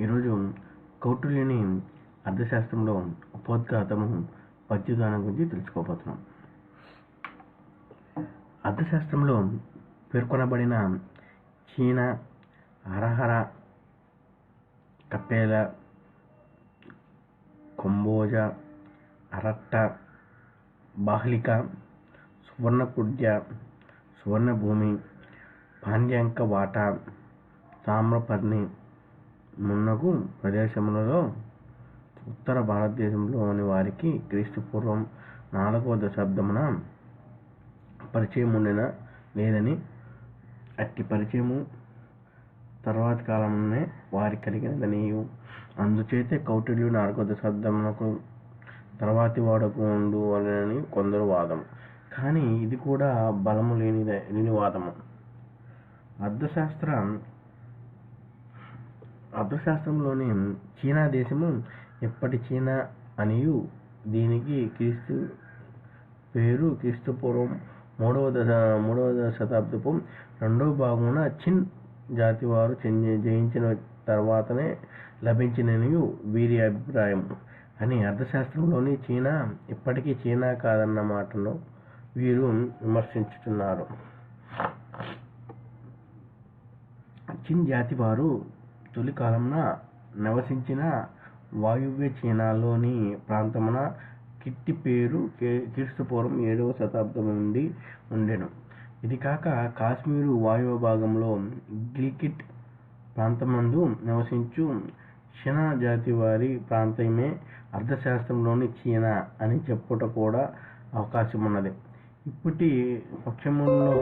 ఈరోజు కౌటిల్యుని అర్థశాస్త్రంలో ఉపోద్ఘాతము పద్యదానం గురించి తెలుసుకోబోతున్నాం. అర్థశాస్త్రంలో పేర్కొనబడిన చీన హరహర కప్పేల కొంబోజ అరట్ట బాహ్లిక సువర్ణకుడ్య సువర్ణభూమి పాండ్యాంక వాట తామ్రపర్ణి మున్నగు ప్రదేశములలో ఉత్తర భారతదేశంలోని వారికి క్రీస్తుపూర్వం నాలుగవ దశాబ్దమున పరిచయం ఉండిన లేదని అట్టి పరిచయము తర్వాతి కాలంలోనే వారి కలిగినదని అందుచేతే కౌటిల్యు నాలుగో దశాబ్దమునకు తర్వాతి వాడకు ఉండు అని కొందరు వాదం కానీ ఇది కూడా బలము లేని లేని వాదము. అర్థశాస్త్ర అర్థశాస్త్రంలోని చీనా దేశము ఎప్పటి చీనా అనియు దీనికి క్రీస్తు పేరు క్రీస్తు పూర్వం మూడవ దశ మూడవ శతాబ్దపు రెండవ భాగమున చిన్ జాతి వారు జయించిన తర్వాతనే లభించిననియు వీరి అభిప్రాయం. అని అర్థశాస్త్రంలోని చీనా ఇప్పటికీ చీనా కాదన్న మాటను వీరు విమర్శించుతున్నారు చిన్ జాతి వారు తొలి కాలంన నివసించిన వాయువ్య చీనాలోని ప్రాంతమున కిట్టి పేరు క్రీస్తుపూర్వం ఏడవ శతాబ్దం నుండి ఉండెను. ఇది కాక కాశ్మీరు వాయువ్య భాగంలో గిల్కిట్ ప్రాంతమందు నివసించు షినా జాతి వారి ప్రాంతమే అర్థశాస్త్రంలోని చీనా అని చెప్పుట కూడా అవకాశం ఉన్నది ఇప్పటి పక్షముల్లో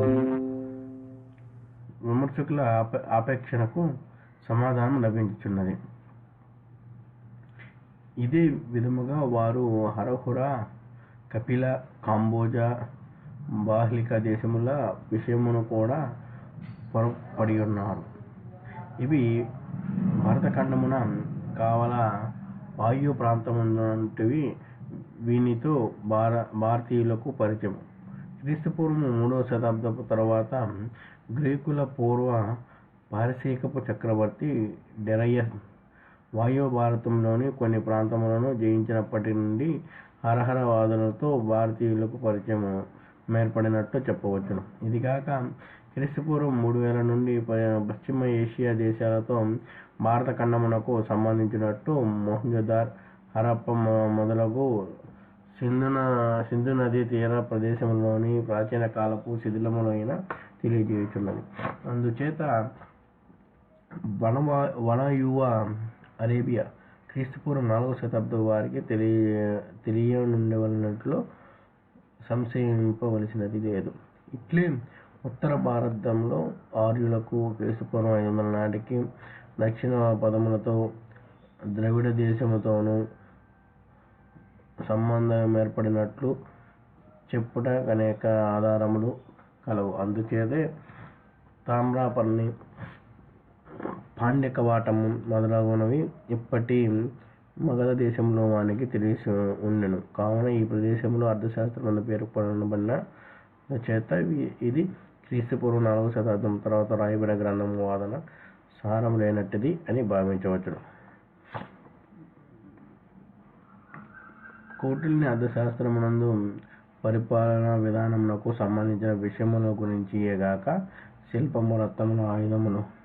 విమర్శకుల ఆపేక్షణకు సమాధానం లభించుచున్నది. ఇదే విధముగా వారు హరహుర కపిల కాంబోజ బాహ్లిక దేశముల విషయమును కూడా పొరపడి ఉన్నారు. ఇవి భరతఖండమున కావల వాయు ప్రాంతమున్నటివి వీనితో భార భారతీయులకు పరిచయం. క్రీస్తుపూర్వం మూడవ శతాబ్దపు తర్వాత గ్రీకుల పూర్వ పారసీకపు చక్రవర్తి డెరయస్ వాయువ భారతంలోని కొన్ని ప్రాంతములను జయించినప్పటి నుండి హరహర వాదులతో భారతీయులకు పరిచయం ఏర్పడినట్టు చెప్పవచ్చును. ఇది కాక క్రీస్తుపూర్వం మూడు వేల నుండి పశ్చిమ ఏషియా దేశాలతో భారత ఖండమునకు సంబంధించినట్టు మొహంజదార్ హరప్ప మొదలగు సింధున సింధు నదీ తీర ప్రదేశంలోని ప్రాచీన కాలపు శిథిలములైన తెలియజేయుచున్నది. అందుచేత వనవా వనయువ అరేబియా క్రీస్తుపూర్వం నాలుగవ శతాబ్దం వారికి తెలియ తెలియనుండవలనట్లు సంశయింపవలసినది లేదు. ఇట్లే ఉత్తర భారతంలో ఆర్యులకు క్రీస్తుపూర్వం ఐదు వందల నాటికి దక్షిణ పదములతో ద్రవిడ దేశముతోనూ సంబంధం ఏర్పడినట్లు చెప్పుట అనేక ఆధారములు కలవు. అందుచేతే తామ్రాపర్ణి పాండ్యకవాటము మొదలగునవి ఇప్పటి మగధ దేశంలో వానికి తెలిసి ఉండెను. కావున ఈ ప్రదేశంలో అర్థశాస్త్రం పేర్కొనబడిన చేత ఇది క్రీస్తుపూర్వం నాలుగవ శతాబ్దం తర్వాత రాయబడిన గ్రంథం వాదన సారం లేనట్టుది అని భావించవచ్చును. కోటిల్ని అర్థశాస్త్రమునందు పరిపాలనా విధానమునకు సంబంధించిన విషయముల గురించియే గాక శిల్పము రత్నములు ఆయుధములు